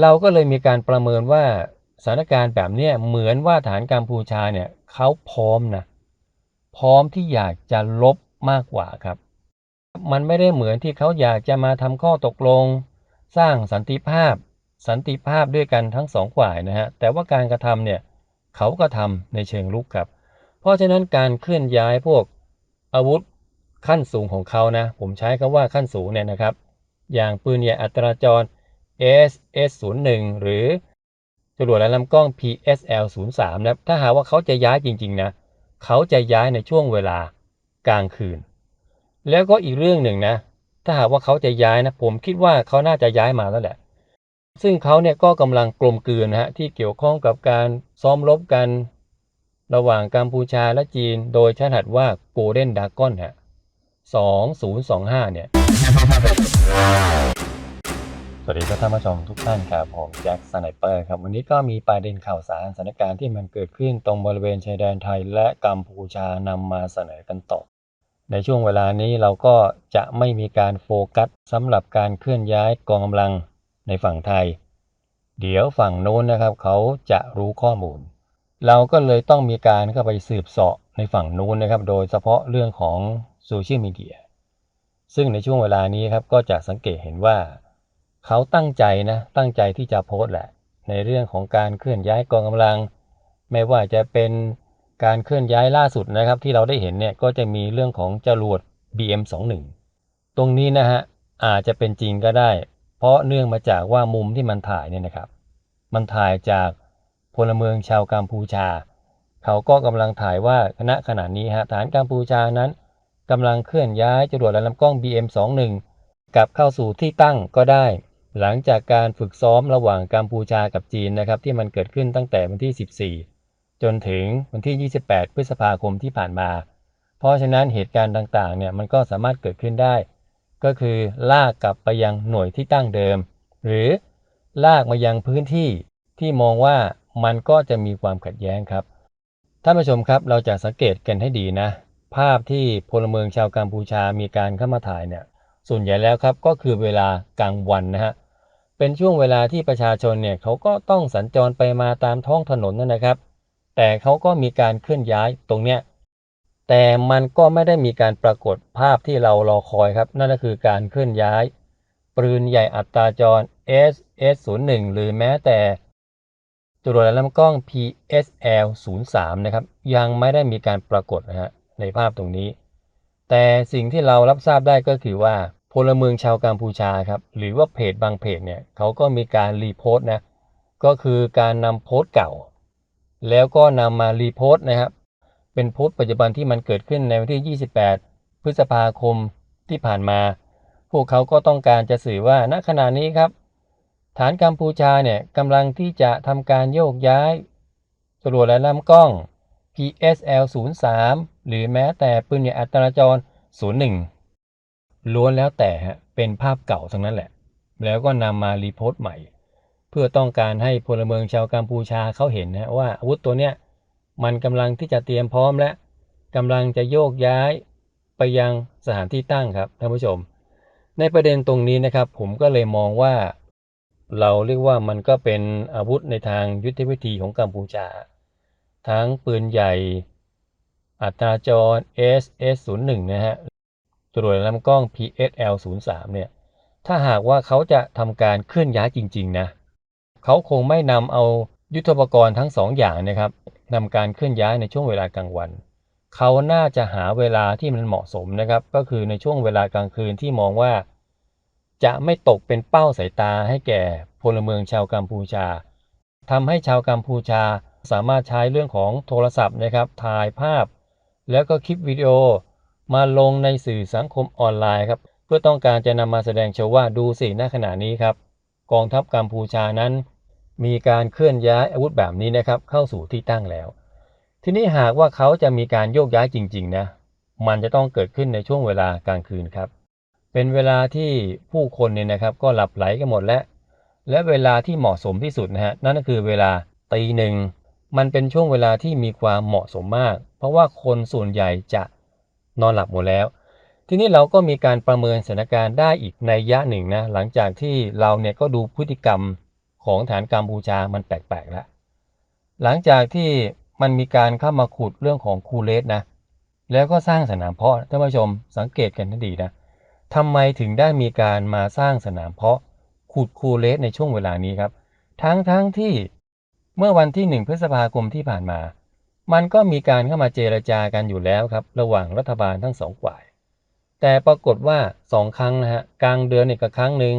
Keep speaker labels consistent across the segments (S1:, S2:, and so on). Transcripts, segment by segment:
S1: เราก็เลยมีการประเมินว่าสถานการณ์แบบเนี้ยเหมือนว่าฐานกัมพูชาเนี่ยเขาพร้อมนะพร้อมที่อยากจะลบมากกว่าครับ มันไม่ได้เหมือนที่เขาอยากจะมาทำข้อตกลง สร้างสันติภาพ สันติภาพด้วยกันทั้งสองฝ่ายนะฮะแต่ว่าการกระทำเนี่ยเขาก็ทำในเชิงลุกครับ เพราะฉะนั้นการเคลื่อนย้ายพวกอาวุธขั้นสูงของเขานะ ผมใช้คำว่าขั้นสูงเนี่ยนะครับ อย่างปืนใหญ่อัตราจร SS01 หรือจรวดและลำกล้อง PSL03 นะถ้าหากว่าเขาจะย้ายจริง ๆ นะ เขาจะย้ายในช่วงเวลากลางคืน แล้วก็อีกเรื่องหนึ่งนะ ถ้าหากว่าเขาจะย้ายนะ ผมคิดว่าเขาน่าจะย้ายมาแล้วแหละ ซึ่งเขาเนี่ยก็กำลังกลมกลืนนะฮะที่เกี่ยวข้องกับการซ้อมรบกัน ระหว่างกัมพูชาและจีน โดยใช้รหัสว่า Golden Dragon ฮะ2025 เนี่ย สวัสดีครับท่านผู้ชมทุกท่านครับผมแจ็คสไนเปอร์ครับวันนี้ก็มีประเด็นข่าวสารสถานการณ์ที่มันเกิดขึ้นตรงบริเวณชายแดนไทยและกัมพูชานำมาเสนอกันต่อในช่วงเวลานี้เราก็จะไม่มีการโฟกัสสำหรับการเคลื่อนย้ายกองกำลังในฝั่งไทย เดี๋ยวฝั่งโน้นนะครับ เขาจะรู้ข้อมูล เราก็เลยต้องมีการเข้าไปสืบเสาะในฝั่งนู้นนะครับ โดยเฉพาะเรื่องของโซเชียลมีเดียซึ่งในช่วงเวลานี้ครับก็จะสังเกตเห็นว่า เขาตั้งใจนะตั้งใจที่จะโพสต์แหละ ในเรื่องของการเคลื่อนย้ายกองกำลัง ไม่ว่าจะเป็นการเคลื่อนย้ายล่าสุดนะครับ ที่เราได้เห็นเนี่ยก็จะมีเรื่องของจรวด BM21 ตรงนี้นะฮะอาจจะเป็นจริงก็ได้ เพราะเนื่องมาจากว่ามุมที่มันถ่ายเนี่ยนะครับ มันถ่ายจากพลเมืองชาวกัมพูชา เขาก็กำลังถ่ายว่าคณะขณะนี้ฮะฐานกัมพูชานั้นกำลังเคลื่อนย้ายจรวดและลำกล้อง BM21 กลับเข้าสู่ที่ตั้งก็ได้ หลังจากการฝึกซ้อมระหว่างกัมพูชากับจีนนะครับที่มันเกิดขึ้นตั้งแต่วันที่ 14 จนถึงวันที่ 28 พฤษภาคมที่ผ่านมา เพราะฉะนั้นเหตุการณ์ต่างๆเนี่ยมันก็สามารถเกิดขึ้นได้ ก็คือลากกลับไปยังหน่วยที่ตั้งเดิม หรือลากมายังพื้นที่ที่มองว่ามันก็จะมีความขัดแย้งครับท่านผู้ชมครับเราจะสังเกตกันให้ดีนะ ภาพที่พลเมืองชาวกัมพูชามีการเข้ามาถ่ายเนี่ยส่วนใหญ่แล้วครับก็คือเวลากลางวันนะฮะ เป็นช่วงเวลาที่ประชาชนเนี่ยเขาก็ต้องสัญจรไปมาตามท้องถนนนั่นนะครับ แต่เขาก็มีการเคลื่อนย้ายตรงเนี้ยแต่มันก็ไม่ได้มีการปรากฏภาพที่เรารอคอยครับ นั่นก็คือการเคลื่อนย้าย ปืนใหญ่อัตราจร SS01 หรือแม้แต่จรวดลำกล้อง PSL03 นะครับ ยังไม่ได้มีการปรากฏนะฮะในภาพตรงนี้ แต่สิ่งที่เรารับทราบได้ก็คือว่า พลเมืองชาวกัมพูชาครับ หรือว่าเพจบางเพจเนี่ยเขาก็มีการรีโพสต์นะ ก็คือการนำโพสต์เก่า แล้วก็นำมารีโพสต์นะครับ เป็นโพสต์ปัจจุบันที่มันเกิดขึ้นในวันที่ 28 พฤษภาคมที่ผ่านมา พวกเขาก็ต้องการจะสื่อว่าณขณะนี้ครับ ฐานกัมพูชาเนี่ยกำลังที่จะทำการโยกย้ายจรวดและลำกล้อง PSL 03หรือแม้แต่ปืนใหญ่อัตราจร 01 ล้วนแล้วแต่เป็นภาพเก่าทั้งนั้นแหละ แล้วก็นำมารีโพสต์ใหม่ เพื่อต้องการให้พลเมืองชาวกัมพูชาเขาเห็นนะว่าอาวุธตัวเนี้ยมันกำลังที่จะเตรียมพร้อมและกำลังจะโยกย้ายไปยังสถานที่ตั้งครับท่านผู้ชม ในประเด็นตรงนี้นะครับผมก็เลยมองว่า เราเรียกว่ามันก็เป็นอาวุธในทางยุทธวิธีของกัมพูชา ทั้งปืนใหญ่ อัตราจร SS01 นะฮะ จรวดลำกล้อง PSL03 เนี่ย ถ้าหากว่าเขาจะทำการเคลื่อนย้ายจริง ๆ นะ เขาคงไม่นำเอายุทธปกรณ์ทั้งสองอย่างนะครับนำการเคลื่อนย้ายในช่วงเวลากลางวัน เขาน่าจะหาเวลาที่มันเหมาะสมนะครับ ก็คือในช่วงเวลากลางคืนที่มองว่า จะไม่ตกเป็นเป้าสายตาให้แก่พลเมืองชาวกัมพูชาทำให้ชาวกัมพูชาสามารถใช้เรื่องของโทรศัพท์นะครับถ่ายภาพ แล้วก็คลิปวิดีโอ มาลงในสื่อสังคมออนไลน์ครับ เพื่อต้องการจะนำมาแสดงโชว์ว่าดูสิณขณะนี้ครับ กองทัพกัมพูชานั้น มีการเคลื่อนย้ายอาวุธแบบนี้นะครับ เข้าสู่ที่ตั้งแล้ว ทีนี้หากว่าเขาจะมีการโยกย้ายจริงๆนะมันจะต้องเกิดขึ้นในช่วงเวลากลางคืนครับ เป็นเวลาที่ผู้คนเนี่ยนะครับ ก็หลับไหลกันหมดแล้ว และเวลาที่เหมาะสมที่สุดนะฮะนั่นก็คือเวลาตีหนึ่งมันเป็นช่วงเวลาที่มีความเหมาะสมมาก เพราะว่าคนส่วนใหญ่จะ นอนหลับหมดแล้ว ทีนี้เราก็มีการประเมินสถานการณ์ได้อีกในยะหนึ่งนะหลังจากที่เราเนี่ยก็ดูพฤติกรรมของฐานกัมพูชามันแปลกๆแล้วหลังจากที่มันมีการเข้ามาขุดเรื่องของคูเลสนะแล้วก็สร้างสนามเพาะท่านผู้ชมสังเกตกันให้ดีนะทำไมถึงได้มีการมาสร้างสนามเพาะขุดคูเลสในช่วงเวลานี้ครับ ทั้งทั้งที่เมื่อวันที่ 1 พฤษภาคมที่ผ่านมา มันก็มีการเข้ามาเจรจากันอยู่แล้วครับ ระหว่างรัฐบาลทั้งสองฝ่าย แต่ปรากฏว่าสองครั้งนะฮะกลางเดือนอีกครั้งหนึ่ง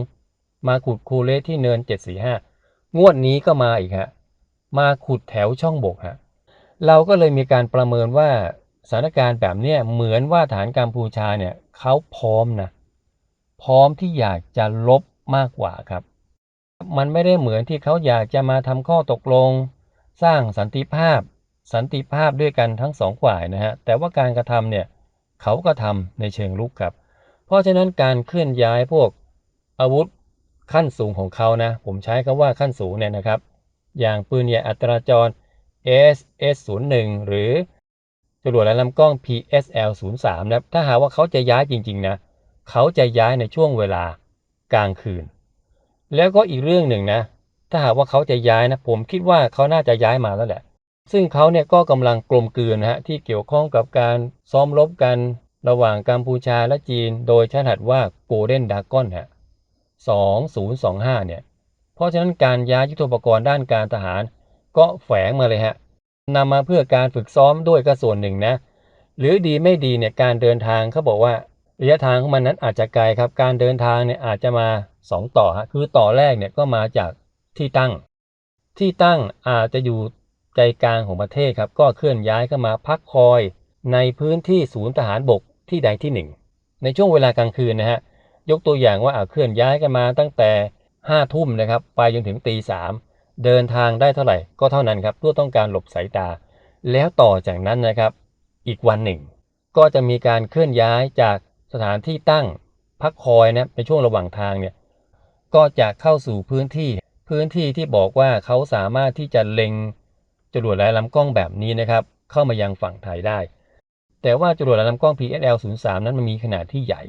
S1: มาขุดคูเลสที่เนิน 745 งวดนี้ก็มาอีกฮะมาขุดแถวช่องบกฮะเราก็เลยมีการประเมินว่าสถานการณ์แบบเนี้ยเหมือนว่าฐานกัมพูชาเนี่ยเขาพร้อมนะพร้อมที่อยากจะลบมากกว่าครับ มันไม่ได้เหมือนที่เขาอยากจะมาทำข้อตกลง สร้างสันติภาพ สันติภาพด้วยกันทั้งสองฝ่ายนะฮะแต่ว่าการกระทำเนี่ยเขาก็ทำในเชิงลุกครับ เพราะฉะนั้นการเคลื่อนย้ายพวกอาวุธขั้นสูงของเขานะ ผมใช้คำว่าขั้นสูงเนี่ยนะครับ อย่างปืนใหญ่อัตราจร SS01 หรือจรวดและลำกล้อง PSL03 นะถ้าหากว่าเขาจะย้ายจริงๆนะเขาจะย้ายในช่วงเวลากลางคืน แล้วก็อีกเรื่องหนึ่งนะ ถ้าหากว่าเขาจะย้ายนะ ผมคิดว่าเขาน่าจะย้ายมาแล้วแหละ ซึ่งเขาเนี่ยก็กำลังกลมกลืนนะฮะที่เกี่ยวข้องกับการซ้อมรบกันระหว่างกัมพูชาและจีน โดยใช้รหัสว่า Golden Dragon ฮะ2025 เนี่ย เพราะฉะนั้นการย้ายยุทโธปกรณ์ด้านการทหาร ก็แฝงมาเลยฮะนำมาเพื่อการฝึกซ้อมด้วยก็ส่วนหนึ่งนะ หรือดีไม่ดีเนี่ยการเดินทางเขาบอกว่าระยะทางของมันนั้นอาจจะไกลครับ การเดินทางเนี่ยอาจจะมา 2 ต่อฮะคือต่อแรกเนี่ยก็มาจากที่ตั้ง ที่ตั้งอาจจะอยู่ ใจกลางของประเทศครับ ก็เคลื่อนย้ายเข้ามาพักคอยในพื้นที่ศูนย์ทหารบกที่ใดที่หนึ่ง ในช่วงเวลากลางคืนนะฮะ ยกตัวอย่างว่าเคลื่อนย้ายกันมาตั้งแต่5ทุ่มนะครับ ไปจนถึงตีสามเดินทางได้เท่าไหร่ก็เท่านั้นครับเพื่อต้องการหลบสายตา แล้วต่อจากนั้นนะครับ อีกวันหนึ่ง ก็จะมีการเคลื่อนย้ายจากสถานที่ตั้งพักคอยนะในช่วงระหว่างทางเนี่ยก็จะเข้าสู่พื้นที่ พื้นที่ที่บอกว่าเขาสามารถที่จะเล็ง จรวดและลำกล้องแบบนี้นะครับ เข้ามายังฝั่งไทยได้ แต่ว่าจรวดและลำกล้อง PSL 03นั้นมันมีขนาดที่ใหญ่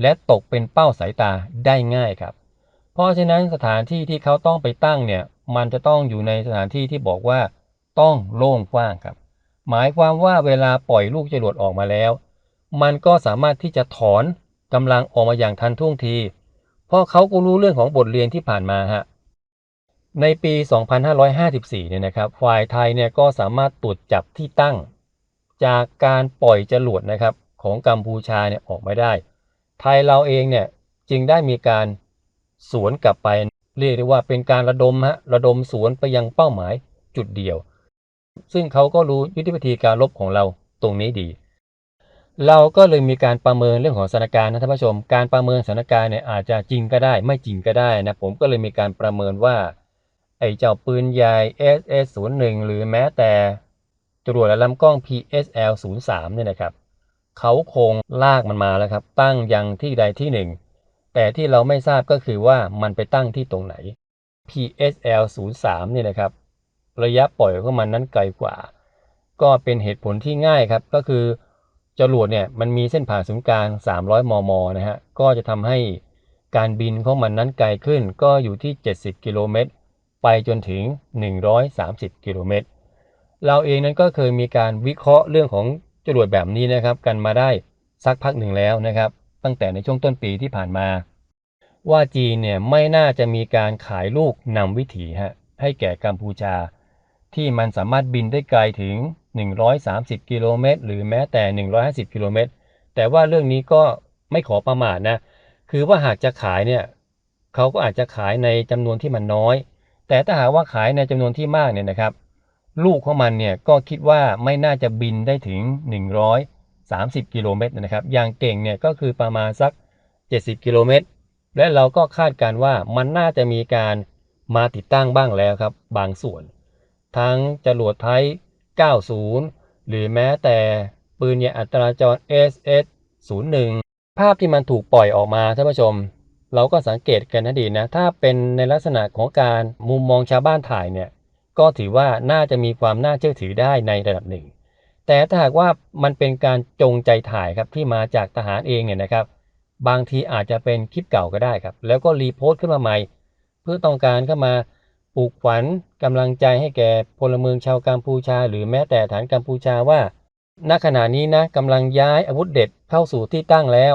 S1: และตกเป็นเป้าสายตาได้ง่ายครับ เพราะฉะนั้นสถานที่ที่เขาต้องไปตั้งเนี่ยมันจะต้องอยู่ในสถานที่ที่บอกว่าต้องโล่งกว้างครับ หมายความว่าเวลาปล่อยลูกจรวดออกมาแล้ว มันก็สามารถที่จะถอนกำลังออกมาอย่างทันท่วงที เพราะเขาก็รู้เรื่องของบทเรียนที่ผ่านมาฮะ ในปี 2554 เนี่ยนะครับ ฝ่ายไทยเนี่ยก็สามารถตรวจจับที่ตั้ง จากการปล่อยจรวดนะครับของกัมพูชาเนี่ยออกมาได้ ไทยเราเองเนี่ยจึงได้มีการสวนกลับไป เรียกได้ว่าเป็นการระดมฮะระดมสวนไปยังเป้าหมายจุดเดียว ซึ่งเขาก็รู้ยุทธวิธีการลบของเราตรงนี้ดี เราก็เลยมีการประเมินเรื่องของสถานการณ์นะท่านผู้ชม การประเมินสถานการณ์เนี่ยอาจจะจริงก็ได้ไม่จริงก็ได้นะผมก็เลยมีการประเมินว่า ไอ้เจ้าปืนใหญ่ SS01 หรือแม้แต่จรวดและลำกล้อง PSL03 เนี่ยนะครับเขาคงลากมันมาแล้วครับ ตั้งยังที่ใดที่หนึ่ง แต่ที่เราไม่ทราบก็คือว่ามันไปตั้งที่ตรงไหน PSL 03 เนี่ยนะครับ ระยะปล่อยของมันนั้นไกลกว่า ก็เป็นเหตุผลที่ง่ายครับ ก็คือจรวดเนี่ยมันมีเส้นผ่าศูนย์กลาง 300 มม นะฮะ ก็จะทำให้การบินของมันนั้นไกลขึ้น ก็อยู่ที่ 70 กิโลเมตร ไปจนถึง 130 กิโลเมตร เราเองนั้นก็เคยมีการวิเคราะห์เรื่องของจรวดแบบนี้นะครับ กันมาได้สักพักหนึ่งแล้วนะครับ ตั้งแต่ในช่วงต้นปีที่ผ่านมา ว่าจีนเนี่ยไม่น่าจะมีการขายลูกนำวิถีฮะให้แก่กัมพูชา ที่มันสามารถบินได้ไกลถึง 130 กิโลเมตรหรือแม้แต่ 150 กิโลเมตร แต่ว่าเรื่องนี้ก็ไม่ขอประมาทนะ คือว่าหากจะขายเนี่ยเขาก็อาจจะขายในจำนวนที่มันน้อย แต่ถ้าหากว่าขายในจำนวนที่มากเนี่ยนะครับ ลูกของมันเนี่ยก็คิดว่าไม่น่าจะบินได้ถึง 130 กิโลเมตรนะครับ อย่างเก่งเนี่ยก็คือประมาณสัก 70 กิโลเมตร และเราก็คาดการว่ามันน่าจะมีการมาติดตั้งบ้างแล้วครับ บางส่วน ทั้งจรวดไทย 90 หรือแม้แต่ปืนใหญ่อัตราจร SS 01 ภาพที่มันถูกปล่อยออกมาท่านผู้ชม เราก็สังเกตกันนะดีนะ ถ้าเป็นในลักษณะของการมุมมองชาวบ้านถ่ายเนี่ย ก็ถือว่าน่าจะมีความน่าเชื่อถือได้ในระดับหนึ่ง แต่ถ้าหากว่ามันเป็นการจงใจถ่ายครับที่มาจากทหารเองเนี่ยนะครับ บางทีอาจจะเป็นคลิปเก่าก็ได้ครับ แล้วก็รีโพสต์ขึ้นมาใหม่ เพื่อต้องการเข้ามาปลูกฝันกำลังใจให้แก่พลเมืองชาวกัมพูชา หรือแม้แต่ฐานกัมพูชาว่า ณขณะนี้นะกำลังย้ายอาวุธเด็ดเข้าสู่ที่ตั้งแล้ว